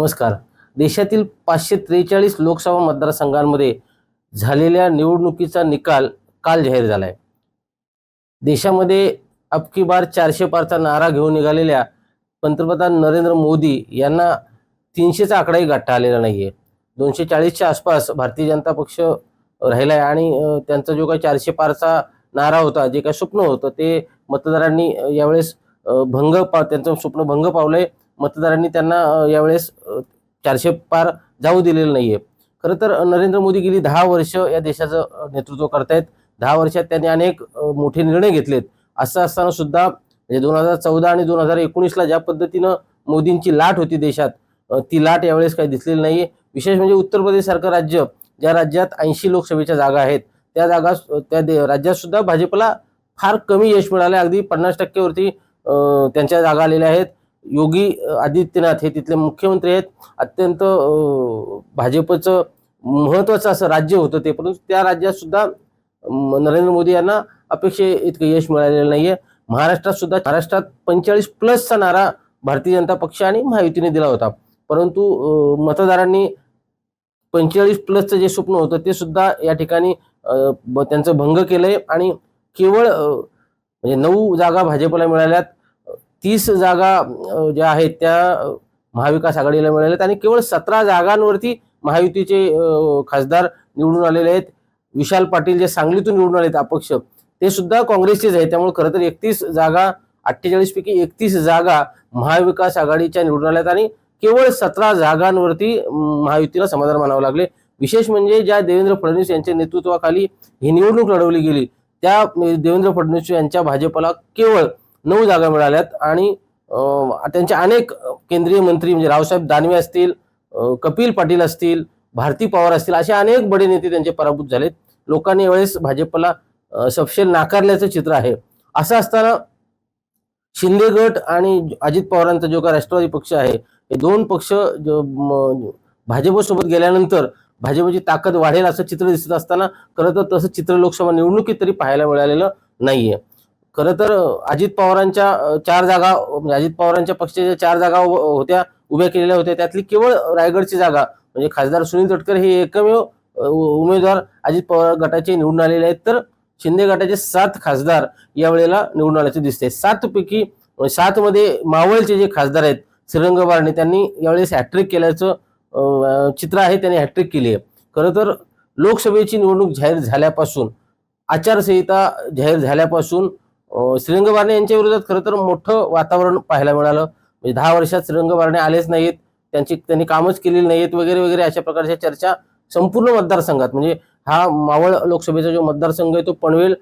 नमस्कार. देशातील पाचशे त्रेचाळीस लोकसभा मतदारसंघांमध्ये झालेल्या निवडणुकीचा निकाल काल जाहीर झालाय. देशामध्ये अबकी बार चारशे पारचा नारा घेऊन निघालेल्या पंतप्रधान नरेंद्र मोदी यांना तीनशेचा आकडाही गाठता आलेला नाहीये. दोनशे चाळीसच्या आसपास भारतीय जनता पक्ष राहिला आहे आणि त्यांचा जो काही चारशे पारचा नारा होता जे काही स्वप्न होतं ते मतदारांनी यावेळेस भंग पा त्यांचं स्वप्न भंग पावलंय. मतदारांनी त्यांना यावेळेस चारशे पार जाऊ दिलेलं नाहीये. खरं तर नरेंद्र मोदी गेली दहा वर्ष या देशाचं नेतृत्व करतायत. दहा वर्षात त्यांनी अनेक मोठे निर्णय घेतलेत. असं असताना सुद्धा म्हणजे दोन हजार चौदा आणि दोन हजार एकोणीसला ज्या पद्धतीनं मोदींची लाट होती देशात ती लाट यावेळेस काही दिसलेली नाहीये. विशेष म्हणजे उत्तर प्रदेश सारखं राज्य ज्या राज्यात ऐंशी लोकसभेच्या जागा आहेत त्या जागा त्या दे- राज्यात सुद्धा भाजपला फार कमी यश मिळालं अगदी पन्नास टक्केवरती त्यांच्या जागा आलेल्या आहेत. योगी आदित्यनाथ हे तिथले मुख्यमंत्री आहेत. अत्यंत भाजपचं महत्वाचं असं राज्य होतं ते परंतु त्या राज्यात सुद्धा नरेंद्र मोदी यांना अपेक्षे इतकं यश मिळालेलं नाहीये. महाराष्ट्रात सुद्धा महाराष्ट्रात पंचेचाळीस प्लसचा नारा भारतीय जनता पक्ष आणि महायुतीने दिला होता. परंतु मतदारांनी पंचेचाळीस प्लसचं जे स्वप्न होतं ते सुद्धा या ठिकाणी त्यांचं भंग केलंय. आणि केवळ म्हणजे नऊ जागा भाजपला मिळाल्यात. तीस जागा ज्या आहेत त्या महाविकास आघाडीला मिळाल्यात आणि केवळ सतरा जागांवरती महायुतीचे खासदार निवडून आलेले आहेत. विशाल पाटील जे सांगलीतून निवडून आलेत अपक्ष ते सुद्धा काँग्रेसचेच आहेत. त्यामुळे खरं तर एकतीस जागा अठ्ठेचाळीस पैकी एकतीस जागा महाविकास आघाडीच्या निवडून आल्यात. आणि केवळ सतरा जागांवरती महायुतीला समाधान मानावं लागले. विशेष म्हणजे ज्या देवेंद्र फडणवीस यांच्या नेतृत्वाखाली ही निवडणूक लढवली गेली त्या देवेंद्र फडणवीस यांच्या भाजपला केवळ नऊ जागा मिळाल्यात आणि त्यांचे अनेक केंद्रीय मंत्री म्हणजे रावसाहेब दानवे असतील कपिल पाटील असतील भारती पवार असतील असे अनेक बडे नेते त्यांचे पराभूत झालेत. लोकांनी यावेळेस भाजपला सपशेल नाकारल्याचं चित्र आहे. असं असताना शिंदे गट आणि अजित पवारांचा जो का राष्ट्रवादी पक्ष आहे हे दोन पक्ष भाजपसोबत गेल्यानंतर भाजपची ताकद वाढेल असं चित्र दिसत असताना खरं तर तसं चित्र लोकसभा निवडणुकीत तरी पाहायला मिळालेलं नाहीये. खरं तर अजित पवारांच्या चार जागा म्हणजे अजित पवारांच्या पक्षाच्या चार जागा उभ- होत्या उभ्या केलेल्या होत्या त्यातली केवळ रायगडची जागा म्हणजे खासदार सुनील तटकर हे एकमेव उ- उमेदवार अजित पवार गटाचे निवडून आलेले आहेत. तर शिंदे गटाचे सात खासदार यावेळेला निवडून आल्याचे दिसते म्हणजे सात पैकी सात मध्ये मावळचे जे खासदार आहेत श्रीरंग बारणे त्यांनी यावेळेस हॅट्रिक केल्याचं चित्र आहे त्यांनी हॅट्रिक केली आहे खरं तर लोकसभेची निवडणूक जाहीर झाल्यापासून आचारसंहिता जाहीर झाल्यापासून अं, श्रीरंग बारणे यांच्या विरोधात खरं तर मोठं वातावरण पाहायला मिळालं. म्हणजे दहा वर्षात श्रीरंग बारणे आलेच नाहीत. त्यांची त्यांनी कामच केलेली नाहीत वगैरे वगैरे अशा प्रकारच्या चर्चा संपूर्ण मतदारसंघात. म्हणजे हा मावळ लोकसभेचा जो मतदारसंघ आहे तो पनवेल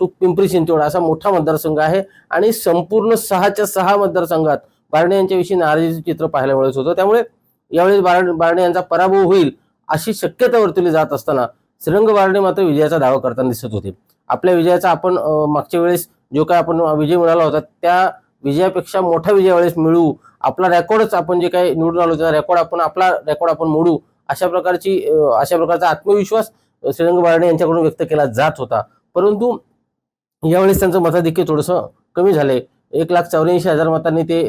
टू पिंपरी चिंचवड असा मोठा मतदारसंघ आहे. आणि संपूर्ण सहाच्या सहा मतदारसंघात बारणे यांच्याविषयी नाराजीचं चित्र पाहायला मिळत होतं. त्यामुळे यावेळेस बारणे बारणे यांचा पराभव होईल अशी शक्यता वर्तवली जात असताना श्रीरंग बारणे मात्र विजयाचा दावा करताना दिसत होते. आपल्या विजयाचा आपण मागच्या वेळेस जो काय आपण विजय मिळाला होता त्या विजयापेक्षा मोठा विजय वेळेस मिळवू आपला रेकॉर्डच आपण जे काही निवडून आलो त्या रेकॉर्ड आपण आपला रेकॉर्ड आपण मोडू अशा प्रकारची अशा प्रकारचा आत्मविश्वास श्रीरंग बारणे यांच्याकडून व्यक्त केला जात होता. परंतु यावेळेस त्यांचं मताधिक्य थोडंसं कमी झालंय एक लाख चौऱ्याऐंशी हजार मतांनी ते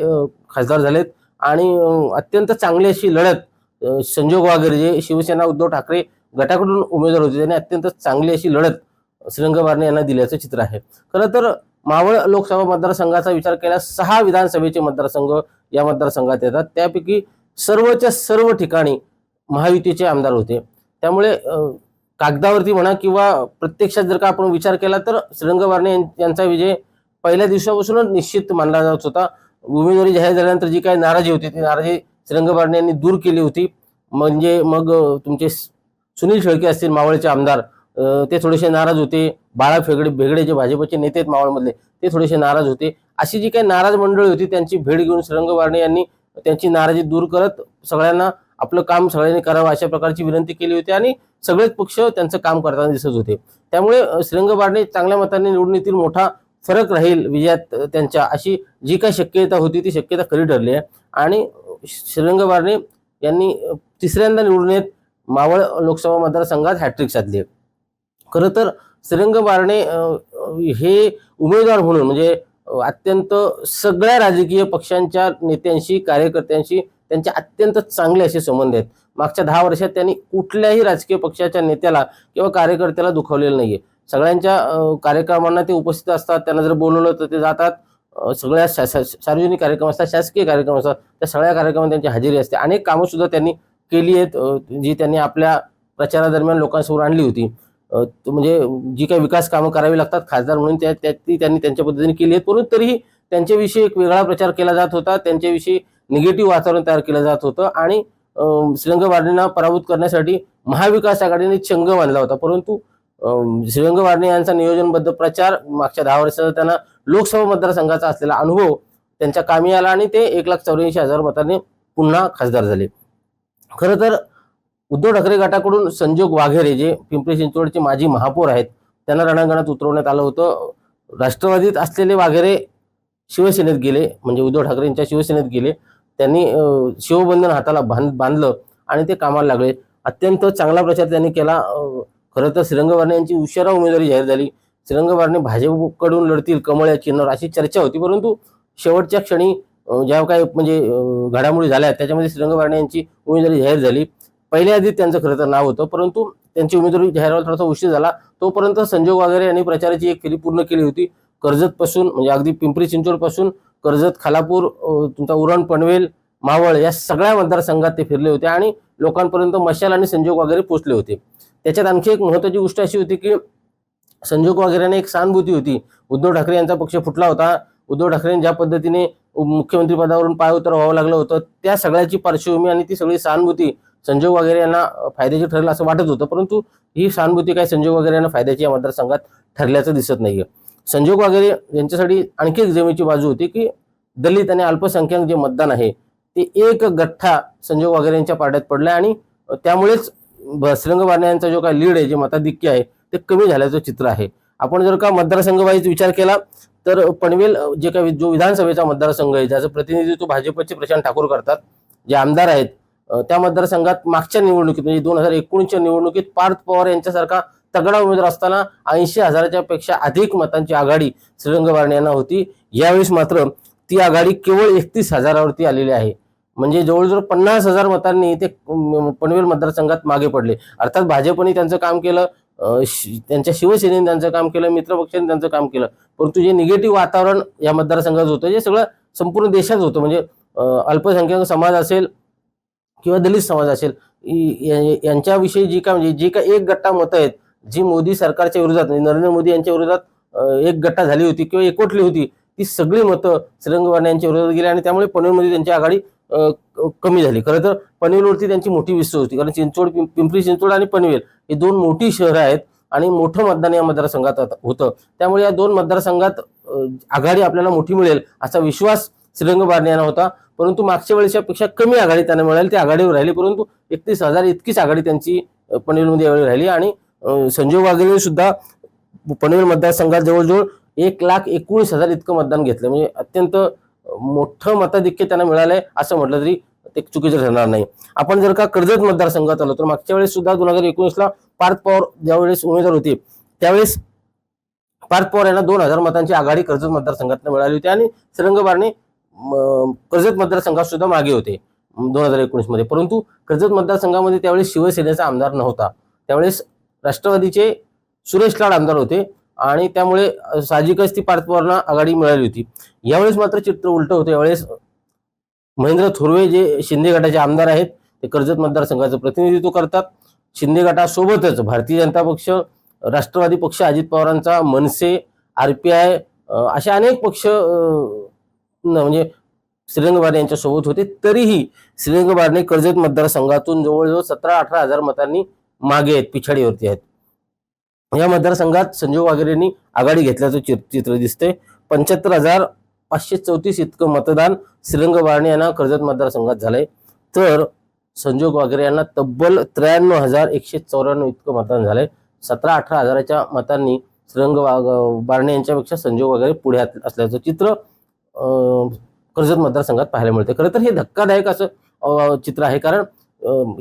खासदार झालेत. आणि अत्यंत चांगली अशी लढत संजोग वागेरे जे शिवसेना उद्धव ठाकरे गटाकडून उमेदवार होते त्यांनी अत्यंत चांगली अशी लढत श्रीरंग बारणे यांना दिल्याचं चित्र आहे. खरं तर मावळ लोकसभा मतदारसंघाचा विचार केल्यास सहा विधानसभेचे मतदारसंघ या मतदारसंघात येतात. त्यापैकी सर्वच्या सर्व ठिकाणी महायुतीचे आमदार होते. त्यामुळे कागदावरती म्हणा किंवा प्रत्यक्षात जर का आपण विचार केला तर श्रीरंग यांचा विजय पहिल्या दिवसापासूनच निश्चित मानला जात होता. उमेदवारी जाहीर झाल्यानंतर जी काही नाराजी होती ती नाराजी श्रीरंग यांनी दूर केली होती. म्हणजे मग तुमचे सुनील शेळके असतील मावळचे आमदार ते थोडेसे नाराज होते. बाळा फेगडे भेगडे जे भाजपचे नेते आहेत मावळमधले ते थोडेसे नाराज होते. अशी जी काही नाराज मंडळी होती त्यांची भेट घेऊन श्रीरंग यांनी त्यांची नाराजी दूर करत सगळ्यांना आपलं काम सगळ्यांनी करावं अशा प्रकारची विनंती केली होती आणि सगळेच पक्ष त्यांचं काम करताना दिसत होते. त्यामुळे अं, चांगल्या मताने निवडणुकीतील मोठा फरक राहील विजयात त्यांच्या अशी जी काही शक्यता होती ती शक्यता खरी ठरली आहे. आणि श्रीरंग बारणे यांनी तिसऱ्यांदा निवडून येत मावळ लोकसभा मतदारसंघात हॅट्रिक साधली आहे. खरं तर श्रीरंग बारणे हे उमेदवार म्हणून म्हणजे अत्यंत सगळ्या राजकीय पक्षांच्या नेत्यांशी कार्यकर्त्यांशी त्यांचे अत्यंत चांगले असे संबंध आहेत. मागच्या दहा वर्षात त्यांनी कुठल्याही राजकीय पक्षाच्या नेत्याला किंवा कार्यकर्त्याला दुखावलेलं नाहीये. सगळ्यांच्या कार्यक्रमांना ते उपस्थित असतात त्यांना जर बोलवलं तर ते जातात. सगळ्या शा- सार्वजनिक कार्यक्रम असतात शासकीय कार्यक्रम असतात त्या सगळ्या कार्यक्रमात त्यांची हजेरी असते. अनेक कामं सुद्धा त्यांनी केली आहेत जी त्यांनी आपल्या प्रचारादरम्यान लोकांसमोर आणली होती. म्हणजे जी काही विकास कामं करावी लागतात खासदार म्हणून त्या त्या- ती त्यांनी त्यांच्या पद्धतीने केली आहेत. परंतु तरीही त्यांच्याविषयी एक वेगळा प्रचार केला जात होता. त्यांच्याविषयी निगेटिव्ह वातावरण तयार केलं जात होतं. आणि अं, श्रीरंग पराभूत करण्यासाठी महाविकास आघाडीने चंग बांधला होता. परंतु अं, श्रीरंग यांचा नियोजनबद्ध प्रचार मागच्या दहा वर्षाचा त्यांना लोकसभा मतदारसंघाचा असलेला अनुभव त्यांच्या कामी आला आणि ते एक लाख चौऱ्याऐंशी हजार मताने पुन्हा खासदार झाले. खरं तर उद्धव ठाकरे गटाकडून संजोग वाघेरे जे पिंपरी चिंचवडचे माजी महापौर आहेत त्यांना रणांगणात उतरवण्यात आलं होतं. राष्ट्रवादीत असलेले वाघेरे शिवसेनेत गेले म्हणजे उद्धव ठाकरेंच्या शिवसेनेत गेले. त्यांनी शिवबंधन हाताला बांध बांधलं आणि ते कामाला लागले. अत्यंत चांगला प्रचार त्यांनी केला. खरं तर श्रीरंगवारणे यांची उशिरा उमेदवारी जाहीर झाली. श्रीरंगवारणे भाजपकडून लढतील कमळ या चिन्हावर अशी चर्चा होती परंतु शेवटच्या क्षणी ज्या काही म्हणजे घडामोडी झाल्या त्याच्यामध्ये श्रीरंगवारणे यांची उमेदवारी जाहीर झाली. पहिल्या आधी त्यांचं खरं तर नाव होतं परंतु त्यांची उमेदवारी जाहीर व्हायला थोडासा उशीर झाला. तोपर्यंत संजोग वगैरे यांनी प्रचाराची एक फेरी पूर्ण केली होती. कर्जत पासून म्हणजे अगदी पिंपरी चिंचवडपासून कर्जत खालापूर तुमचा उरण पनवेल मावळ या सगळ्या मतदारसंघात ते फिरले होते आणि लोकांपर्यंत मशाल आणि संजोग वगैरे पोचले होते. त्याच्यात आणखी एक महत्वाची गोष्ट अशी होती की संजोग वगैरेने एक सहानुभूती होती. उद्धव ठाकरे यांचा पक्ष फुटला होता. उद्धव ठाकरे ज्या पद्धतीने मुख्यमंत्री पदावरून पाय उतर व्हावं लागलं होतं त्या सगळ्याची पार्श्वभूमी आणि ती सगळी सहानुभूती संजोग वगैरे यांना फायद्याचे फायद्याची ठरेल असं वाटत होतं परंतु ही सहानुभूती काय संजोग वगैरे यांना फायद्याची या मतदारसंघात ठरल्याचं दिसत नाहीये. संजोग वगैरे यांच्यासाठी आणखी एक जमीची बाजू होती की दलित आणि अल्पसंख्याक जे मतदान आहे ते एक गठ्ठा संजोग वगैरे यांच्या पारड्यात पडलाय आणि त्यामुळेच बसरंग वारणे यांचा जो काही लीड आहे जे मताधिक्य आहे ते कमी झाल्याचं चित्र आहे. आपण जर का मतदारसंघवाईज विचार केला तर पनवेल जे काही जो विधानसभेचा मतदारसंघ आहे ज्याचं प्रतिनिधित्व भाजपचे प्रशांत ठाकूर करतात जे आमदार आहेत त्या मतदारसंघात मागच्या निवडणुकीत म्हणजे दोन हजार एकोणीसच्या निवडणुकीत पार्थ पवार यांच्यासारखा तगडा उमेदवार असताना ऐंशी हजाराच्या पेक्षा अधिक मतांची आघाडी श्रीरंग वारणे यांना होती. यावेळेस मात्र ती आघाडी केवळ एकतीस हजारावरती आलेली आहे. म्हणजे जवळजवळ पन्नास हजार मतांनी ते पनवेल मतदारसंघात मागे पडले. अर्थात भाजपने त्यांचं काम केलं शि- त्यांच्या शिवसेनेने त्यांचं काम केलं मित्रपक्षाने त्यांचं काम केलं. परंतु जे निगेटिव्ह वातावरण या मतदारसंघात होतं जे सगळं संपूर्ण देशात होतं म्हणजे अल्पसंख्याक समाज असेल किंवा दलित समाज असेल या- यांच्याविषयी जी काय म्हणजे जी काय एक गट्टा मतं आहेत जी मोदी सरकारच्या विरोधात म्हणजे नरेंद्र मोदी यांच्या विरोधात एक गट्टा झाली होती किंवा एकवटली होती ती सगळी मतं श्रीरंग यांच्या विरोधात गेली आणि त्यामुळे पनवेलमध्ये त्यांची आघाडी कमी झाली. खरं तर पनवेलवरती त्यांची मोठी विश्वास होती कारण चिंचवड पिंपरी चिंचवड आणि पनवेल ही दोन मोठी शहरं आहेत आणि मोठं मतदान या मतदारसंघात होतं त्यामुळे या दोन मतदारसंघात आघाडी आपल्याला मोठी मिळेल असा विश्वास श्रीरंग बारणे यांना होता. परंतु मागच्या वेळेच्या पेक्षा कमी आघाडी त्यांना मिळाली. ती आघाडीवर राहिली परंतु एकतीस हजार इतकीच आघाडी त्यांची पनवेलमध्ये यावेळी राहिली. आणि संजीव संजय वाघेरे सुद्धा पनवेल मतदारसंघात जवळजवळ एक लाख एकोणीस हजार इतकं मतदान घेतलं. म्हणजे अत्यंत मोठं मताधिक्य त्यांना मिळालंय असं म्हटलं तरी ते चुकीचं ठरणार नाही. आपण जर का कर्जत मतदारसंघात आलो तर मागच्या वेळेस सुद्धा दोन हजार एकोणीसला पार्थ पवार ज्यावेळेस उमेदवार होते त्यावेळेस पार्थ पवार यांना दोन हजार मतांची आघाडी कर्जत मतदारसंघात मिळाली होती. आणि सरंगबारने कर्जत मतदारसंघात सुद्धा मागे होते दोन हजार एकोणीसमध्ये परंतु कर्जत मतदारसंघामध्ये त्यावेळेस शिवसेनेचा आमदार नव्हता. त्यावेळेस राष्ट्रवादीचे सुरेश लाड आमदार होते आणि त्यामुळे साहजिकच ती पार्थ पवारना आघाडी मिळाली होती. यावेळेस मात्र चित्र उलटं होतं. यावेळेस महेंद्र थोरवे जे शिंदे गटाचे आमदार आहेत ते कर्जत मतदारसंघाचं प्रतिनिधित्व करतात. शिंदे गटासोबतच भारतीय जनता पक्ष राष्ट्रवादी पक्ष अजित पवारांचा मनसे आर पी आय असे अनेक पक्ष म्हणजे श्रीरंगबार यांच्यासोबत होते. तरीही श्रीरंगबारने कर्जत मतदारसंघातून जवळजवळ सतरा अठरा हजार मतांनी मागे आहेत पिछाडीवरती आहेत. या मतदारसंघात संजय वाघेरेंनी आघाडी घेतल्याचं चित्र चित्र दिसतंय. पंच्याहत्तर हजार पाचशे चौतीस इतकं मतदान श्रीरंगबारणे यांना कर्जत मतदारसंघात झालंय. तर संजोग वाघेरे यांना तब्बल त्र्याण्णव हजार एकशे चौऱ्याण्णव इतकं मतदान झालंय. सतरा अठरा हजाराच्या मतांनी श्रीरंग वाग बारणे यांच्यापेक्षा संजोग वगैरे पुढे असल्याचं चित्र कर्जत मतदारसंघात पाहायला मिळते खरं तर हे धक्कादायक असं चित्र आहे. कारण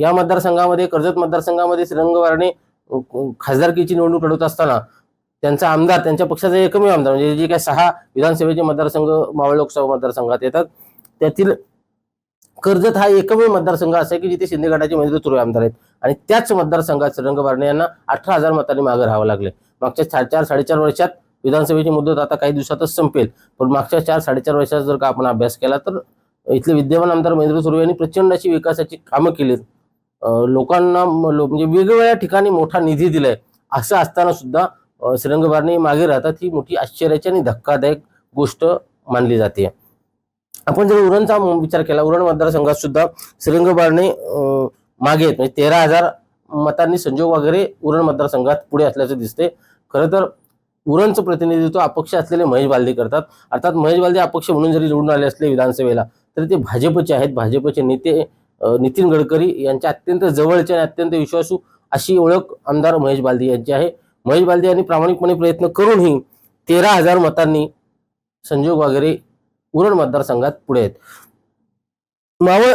या मतदारसंघामध्ये कर्जत मतदारसंघामध्ये श्रीरंग खासदारकीची निवडणूक लढवत असताना त्यांचा आमदार त्यांच्या पक्षाचा एकमेव आमदार म्हणजे जे काही सहा विधानसभेचे मतदारसंघ मावळ लोकसभा मतदारसंघात येतात. त्यातील कर्जत हा एकमेव मतदारसंघ असा आहे की जिथे शिंदे गटाचे महेंद्र तुर्वे आमदार आहेत. आणि त्याच मतदारसंघात श्रीरंग बारणे यांना अठरा हजार मतांनी मागे राहावं लागले. मागच्या चार चार साडेचार वर्षात विधानसभेची मुदत आता काही दिवसातच संपेल. पण मागच्या चार साडेचार वर्षाचा जर का आपण अभ्यास केला तर इथले विद्यमान आमदार महेंद्र सुर्वे यांनी प्रचंड अशी विकासाची कामं केलीत. लोकांना म- लो- म्हणजे वेगवेगळ्या ठिकाणी मोठा निधी दिलाय. असं असताना सुद्धा अं, मागे राहतात ही मोठी आश्चर्याची आणि धक्कादायक गोष्ट मानली जाते. आपण जर उरणचा विचार केला उरण मतदारसंघात सुद्धा श्रीरंगबारने मागे आहेत. म्हणजे तेरा हजार मतांनी संजोग वगैरे उरण मतदारसंघात पुढे असल्याचं दिसते खरं तर उरणचं प्रतिनिधित्व अपक्ष असलेले महेश बालदे करतात. अर्थात महेश बालदे अपक्ष म्हणून जरी निवडून आले असले विधानसभेला तरी ते भाजपचे आहेत. भाजपचे नेते नितीन गडकरी यांच्या अत्यंत जवळचे आणि अत्यंत विश्वासू अशी ओळख आमदार महेश बालदे यांची आहे. महेश बालदे यांनी प्रामाणिकपणे प्रयत्न करूनही तेरा हजार मतांनी संजोग वगैरे उरण मतदारसंघात पुढे आहेत. मावळ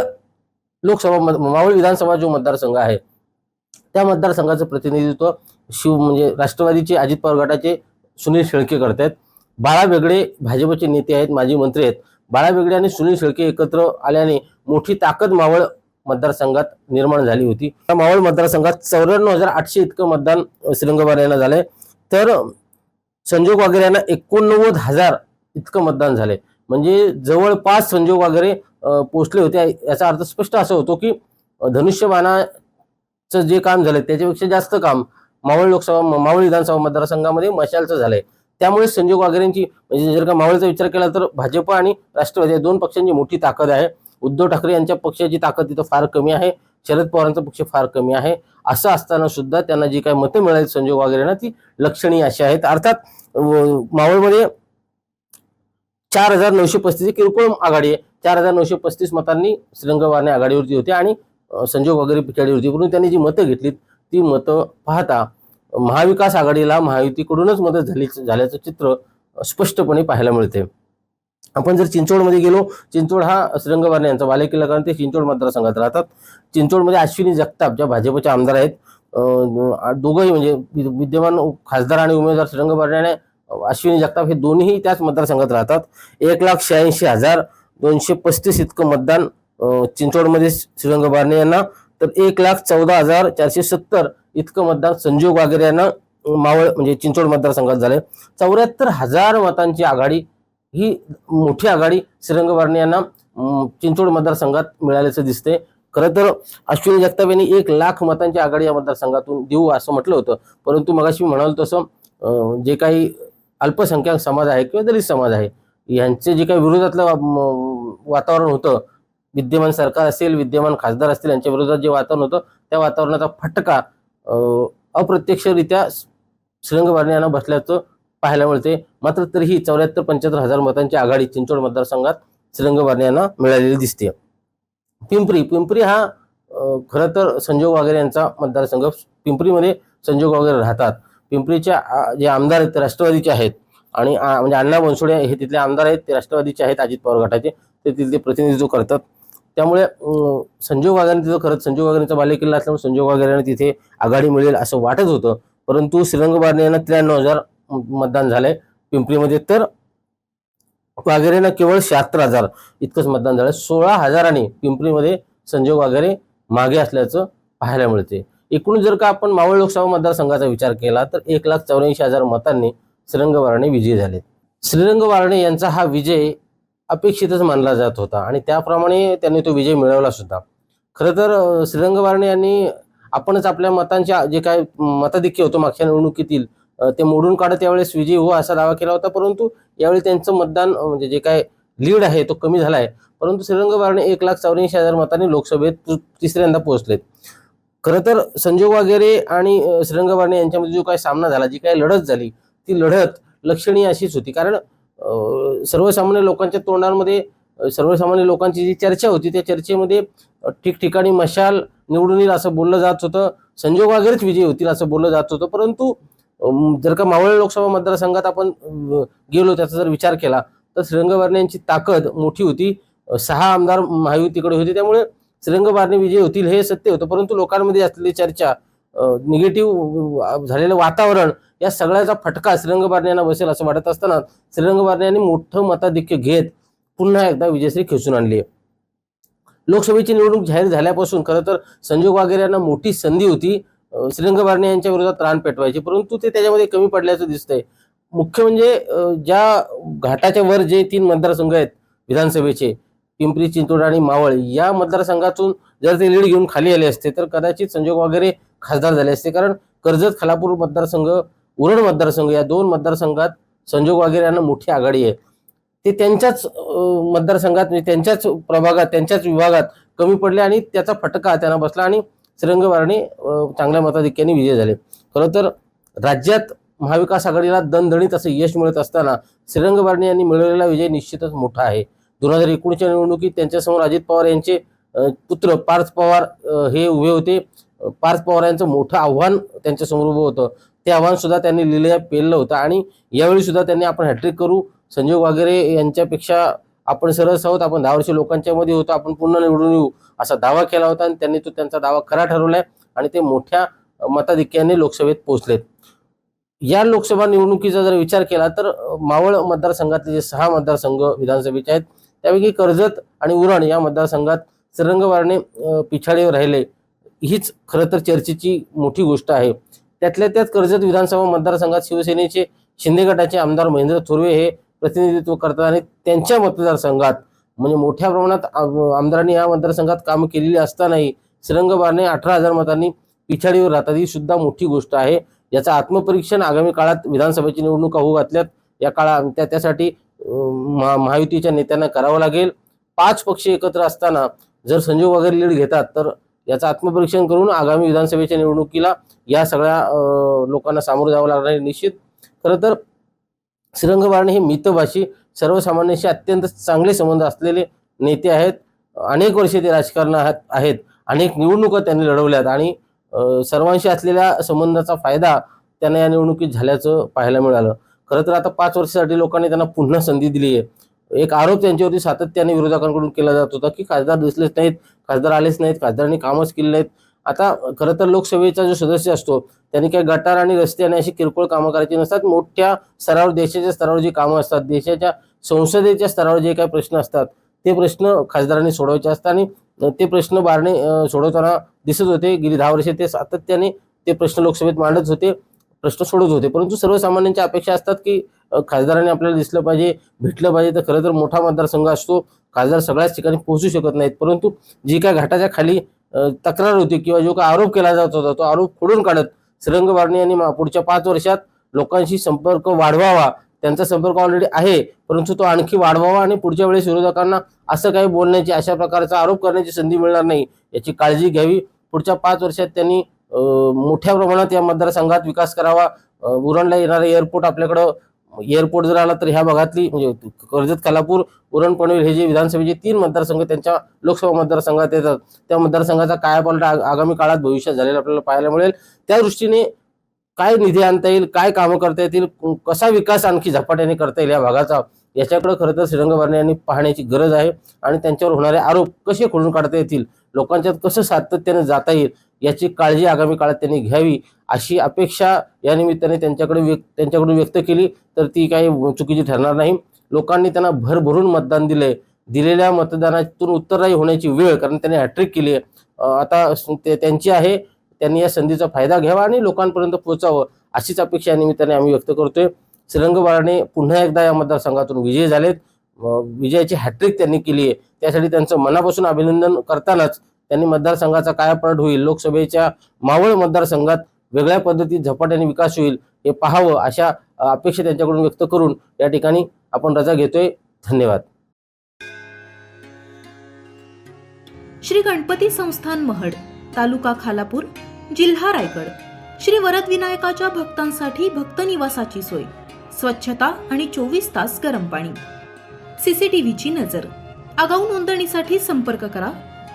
लोकसभा मत- मावळ विधानसभा जो मतदारसंघ आहे त्या मतदारसंघाचं प्रतिनिधित्व शिव म्हणजे राष्ट्रवादीचे अजित पवार गटाचे सुनील शेळके करतायत. बाळा वेगळे भाजपचे नेते आहेत माजी मंत्री आहेत. बाळा वेगळे आणि सुनील शेळके एकत्र आल्याने मोठी ताकद मावळ मतदारसंघात निर्माण झाली होती. त्या मावळ मतदारसंघात चौऱ्याण्णव हजार आठशे इतकं मतदान अ, यांना झालंय. तर संजोग वगैरे यांना एकोणनव्वद हजार इतकं मतदान झालंय. म्हणजे जवळपास संजोग वगैरे पोचले होते. याचा अर्थ स्पष्ट असं होतो की धनुष्यबाणाचं जे काम झालं त्याच्यापेक्षा जास्त काम मावळ लोकसभा मावळ विधानसभा मतदारसंघामध्ये मशालचं झालंय. त्यामुळे संजोग वागेरेंची म्हणजे जर का मावळचा विचार केला तर भाजप आणि राष्ट्रवादी या दोन पक्षांची मोठी ताकद आहे. उद्धव ठाकरे यांच्या पक्षाची ताकद तिथं फार कमी आहे. शरद पवारांचा पक्ष फार कमी आहे. असं असताना सुद्धा त्यांना जी काही मतं मिळाली संजोग वागेरेंना ती लक्षणीय अशी आहेत. अर्थात मावळमध्ये चार हजार नऊशे पस्तीस किरकोळ आघाडी आहे. चार हजार नऊशे पस्तीस मतांनी श्रीरंग आघाडीवरती होते आणि संजोग वगैरे पिछाडीवरती परंतु त्यांनी जी मतं घेतलीत ती मतं पाहता महाविकास आघाडीला महायुतीकडूनच मदत झाली झाल्याचं चित्र स्पष्टपणे पाहायला मिळते. आपण जर चिंचवडमध्ये गेलो चिंचवड हा श्रीरंग बारणे यांचा बालेकिल्ला कारण ते चिंचवड मतदारसंघात राहतात. चिंचवडमध्ये अश्विनी जगताप ज्या भाजपच्या आमदार आहेत दोघंही म्हणजे वि- विद्यमान खासदार आणि उमेदवार श्रीरंग बारणे आणि अश्विनी जगताप हे दोन्ही त्याच मतदारसंघात राहतात. एक लाख शहाऐंशी हजार दोनशे पस्तीस इतकं मतदान चिंचवडमध्ये श्रीरंग बारणे यांना तर एक लाख चौदा हजार चारशे सत्तर इतकं मतदान संजीव वगैरे यांना मावळ म्हणजे चिंचवड मतदारसंघात झाले चौऱ्याहत्तर हजार मतांची आघाडी ही मोठी आघाडी श्रीरंग वारणे यांना चिंचोड चिंचवड मतदारसंघात मिळाल्याचं दिसते खरं तर अश्विनी जगताप यांनी एक लाख मतांची आघाडी या मतदारसंघातून देऊ असं म्हटलं होतं. परंतु मगाशी म्हणाल तसं जे काही अल्पसंख्याक समाज आहे किंवा दलित समाज आहे यांचे जे काही विरोधातलं वातावरण होतं विद्यमान सरकार असेल विद्यमान खासदार असतील यांच्या विरोधात जे वातावरण होतं त्या वातावरणाचा फटका अप्रत्यक्षरित्या श्रीरंग यांना बसल्याचं पाहायला मिळते. मात्र तरीही चौऱ्याहत्तर पंच्याहत्तर हजार मतांची आघाडी चिंचवड मतदारसंघात श्रीरंग यांना मिळालेली दिसते. पिंपरी पिंपरी हा अं, खरं तर संजोग वगैरे यांचा मतदारसंघ. पिंपरीमध्ये संजोग वगैरे राहतात. पिंपरीच्या आ, जे आमदार आहेत ते राष्ट्रवादीचे आहेत. आणि म्हणजे अण्णा बनसोडे हे तिथले आमदार आहेत ते राष्ट्रवादीचे आहेत अजित पवार गटाचे. ते तिथले प्रतिनिधित्व करतात. त्यामुळे संजीव वाघाने तिथं खरंच संजीव वाघानेचा बालेकिल्ला असल्यामुळे संजीव वाघाने तिथे आघाडी मिळेल असं वाटत होतं. परंतु श्रीरंग बारणे यांना त्र्याण्णव हजार मतदान झालंय पिंपरीमध्ये. तर वाघेरेनं केवळ शहात्तर हजार इतकंच मतदान झालं सोळा हजाराने पिंपरीमध्ये संजोग वगैरे मागे असल्याचं पाहायला मिळते एकूण जर का आपण मावळ लोकसभा मतदारसंघाचा विचार केला तर एक लाख चौऱ्याऐंशी हजार मतांनी श्रीरंग वारणे विजयी झाले श्रीरंग वारणे यांचा हा विजय अपेक्षितच मानला जात होता. आणि त्याप्रमाणे त्यांनी तो विजय मिळवला सुद्धा. खरं तर श्रीरंगवारणे यांनी आपणच आपल्या मतांच्या जे काय मताधिक्य होतो मागच्या निवडणुकीतील ते मोडून काढत यावेळेस विजयी हो असा दावा केला होता. परंतु यावेळी त्यांचं मतदान म्हणजे जे काय लीड आहे तो कमी झाला आहे. परंतु श्रीरंगवारणे एक लाख चौऱ्याऐंशी हजार मतांनी लोकसभेत तिसऱ्यांदा पोहोचलेत. खरं तर संजोग वगैरे आणि श्रीरंगवारणे यांच्यामध्ये जो काय सामना झाला जी काय लढत झाली ती लढत लक्षणीय अशीच होती. कारण सर्वसामान्य लोकांच्या तोंडांमध्ये सर्वसामान्य लोकांची जी चर्चा होती त्या चर्चेमध्ये ठिकठिकाणी मशाल निवडून येईल असं बोललं जात होतं संजोग वगैरेच विजयी होतील असं बोललं जात होतं परंतु जर का मावळ लोकसभा मतदारसंघात आपण गेलो त्याचा जर विचार केला तर श्रीरंग बारणे यांची ताकद मोठी होती सहा आमदार महायुतीकडे होते त्यामुळे श्रीरंग बारणे विजयी होतील हे सत्य होतं परंतु लोकांमध्ये असलेली चर्चा निगेटिव्ह झालेलं वातावरण या सगळ्याचा फटका श्रीरंग यांना बसेल असं वाटत असताना श्रीरंग यांनी मोठं मताधिक्य घेत पुन्हा एकदा विजयश्री खेचून आणली लोकसभेची निवडणूक जाहीर झाल्यापासून खरं तर संजोग वागेरे यांना मोठी संधी होती. श्रीरंग बारणे यांच्या विरोधात रान पेटवायची परंतु ते त्याच्यामध्ये कमी पडल्याचं दिसतंय. मुख्य म्हणजे ज्या घाटाच्या वर जे तीन मतदारसंघ आहेत विधानसभेचे पिंपरी चिंचवड आणि मावळ या मतदारसंघातून जर ते लीड घेऊन खाली आले असते तर कदाचित संजोग वगैरे खासदार झाले असते. कारण कर्जत खालापूर मतदारसंघ उरण मतदारसंघ या दोन मतदारसंघात संजोग वगैरे यांना मोठी आघाडी आहे. ते त्यांच्याच मतदारसंघात म्हणजे त्यांच्याच प्रभागात त्यांच्याच विभागात कमी पडले आणि त्याचा फटका त्यांना बसला आणि श्रीरंग चांगल्या मताधिक्याने विजय झाले. खरं तर राज्यात महाविकास आघाडीला दणदणीत असं यश मिळत असताना श्रीरंग बारणे यांनी मिळवलेला विजय निश्चितच मोठा आहे. दोन हजार एकोणीसच्या निवडणुकीत त्यांच्यासमोर अजित पवार यांचे पुत्र पार्थ पवार हे उभे होते. पार्थ पवार यांचं मोठं आव्हान त्यांच्यासमोर उभं होतं. ते आव्हान सुद्धा त्यांनी लिहिलं पेललं होतं. आणि यावेळी सुद्धा त्यांनी आपण हॅट्रिक करू. संजीव वागेरे यांच्यापेक्षा आपण सरस आहोत. आपण दहा वर्ष लोकांच्या मध्ये होतो. आपण पुन्हा निवडून येऊ असा दावा केला होता आणि त्यांनी तो त्यांचा दावा खरा ठरवलाय आणि ते मोठ्या मताधिक्याने लोकसभेत पोहोचलेत. या लोकसभा निवडणुकीचा जर विचार केला तर मावळ मतदारसंघातले जे सहा मतदारसंघ विधानसभेचे आहेत त्यापैकी कर्जत आणि उरण या मतदारसंघात सरंगवारने पिछाडीवर राहिले. हीच खरं तर चर्चेची मोठी गोष्ट आहे. त्यातल्या त्यात कर्जत विधानसभा मतदारसंघात शिवसेनेचे शिंदे गटाचे आमदार महेंद्र थोरवे हे प्रतिनिधित्व करतात आणि त्यांच्या मतदारसंघात म्हणजे मोठ्या प्रमाणात आमदारांनी या मतदारसंघात काम केलेली असतानाही सरंगवारने अठरा हजार मतांनी पिछाडीवर राहतात ही सुद्धा मोठी गोष्ट आहे. याचं आत्मपरीक्षण आगामी काळात विधानसभेची निवडणुका होऊ घातल्यात. या काळात त्या त्यासाठी महा- महायुतीच्या नेत्यांना करावं लागेल. पाच पक्ष एकत्र असताना जर संजोग वगैरे लीड घेतात तर याचं आत्मपरीक्षण करून आगामी विधानसभेच्या निवडणुकीला या सगळ्या लोकांना सामोरं जावं लागणार आहे निश्चित. खरं तर श्रीरंग बारणे हे मितभाषी सर्वसामान्यांशी अत्यंत चांगले संबंध असलेले नेते आहेत. अनेक वर्षे ते राजकारणात आहेत अनेक निवडणुका त्यांनी लढवल्यात आणि सर्वांशी असलेल्या संबंधाचा फायदा त्यांना या निवडणुकीत झाल्याचं पाहायला मिळालं. खरं तर आता पाच वर्षासाठी लोकांनी त्यांना पुन्हा संधी दिली आहे. एक आरोप त्यांच्यावरती सातत्याने विरोधकांकडून केला जात होता की खासदार दिसलेच नाहीत खासदार आलेच नाहीत खासदारांनी कामच केली नाहीत. आता खरं तर लोकसभेचा जो सदस्य असतो त्यांनी काही गटार आणि रस्ते आणि अशी किरकोळ कामं करायची नसतात. मोठ्या स्तरावर देशाच्या स्तरावर जी कामं असतात देशाच्या संसदेच्या स्तरावर जे काही प्रश्न असतात ते प्रश्न खासदारांनी सोडवायचे असतात आणि ते प्रश्न बारणे सोडवताना दिसत होते. गेली दहा वर्षे ते सातत्याने ते प्रश्न लोकसभेत मांडत होते. प्रश्न सोडत होते. परंतु सर्वसामान्यांच्या अपेक्षा असतात की खासदाराने खासदारांनी आपल्याला दिसलं पाहिजे भेटलं पाहिजे तर खरं तर मोठा मतदारसंघ असतो. खासदार सगळ्याच ठिकाणी पोहोचू शकत नाहीत. परंतु जी काय घाटाच्या खाली तक्रार होती किंवा जो काय आरोप केला जात होता तो आरोप खोडून काढत श्रीरंग बारणे यांनी मा- पुढच्या पाच वर्षात लोकांशी संपर्क वाढवावा. त्यांचा संपर्क ऑलरेडी आहे परंतु तो आणखी वाढवावा आणि पुढच्या वेळेस विरोधकांना असं काही बोलण्याची अशा प्रकारचा आरोप करण्याची संधी मिळणार नाही याची काळजी घ्यावी. पुढच्या पाच वर्षात त्यांनी मोठ्या प्रमाणात या मतदारसंघात विकास करावा. उरणला येणारा एअरपोर्ट आपल्याकडं एअरपोर्ट जर आला तर ह्या भागातली म्हणजे कर्जत खालापूर उरण पनवेल हे जे विधानसभेचे तीन मतदारसंघ त्यांच्या लोकसभा मतदारसंघात येतात. त्या मतदारसंघाचा कायापालटा आगामी काळात भविष्यात झालेला आपल्याला पाहायला मिळेल. त्या दृष्टीने काय निधी आणता येईल काय कामं करता येतील कसा विकास आणखी झपाट्याने करता येईल या भागाचा याच्याकडे खरं तर श्रीरंग बारणे यांनी पाहण्याची गरज आहे. आणि त्यांच्यावर होणारे आरोप कसे खोडून काढता येतील लोकांच्यात कसं सातत्याने जाता येईल याची काळजी आगामी काळात त्यांनी घ्यावी अशी अपेक्षा या निमित्ताने त्यांच्याकडे व्यक्त त्यांच्याकडून व्यक्त केली तर ती काही चुकीची ठरणार नाही. लोकांनी त्यांना भरभरून मतदान दिले दिलेल्या मतदानातून उत्तरदायी होण्याची वेळ कारण त्यांनी हॅट्रिक केली आहे. आता ते त्यांची आहे त्यांनी या संधीचा फायदा घ्यावा आणि लोकांपर्यंत पोहोचावं अशीच अपेक्षा या निमित्ताने आम्ही व्यक्त करतोय. श्रीरंग बाळाने पुन्हा एकदा या मतदारसंघातून विजयी झालेत. विजयाची हॅट्रिक त्यांनी केली आहे. त्यासाठी त्यांचं मनापासून अभिनंदन करतानाच त्यांनी मतदारसंघाचा कायापालट होईल. लोकसभेच्या मावळ मतदारसंघात वेगळ्या पद्धतीत झपाट्याने विकास होईल हे पाहावं अशा अपेक्षा त्यांच्याकडून व्यक्त करून या ठिकाणी आपण रजा घेतोय. धन्यवाद. श्री गणपती संस्थान महड तालुका खालापूर जिल्हा रायगड. श्री वरद विनायकाच्या भक्तांसाठी भक्त निवासाची सोय स्वच्छता आणि चोवीस तास गरम पाणी. सीसीटीव्हीची नजर. आगाऊ नोंदणीसाठी संपर्क करा.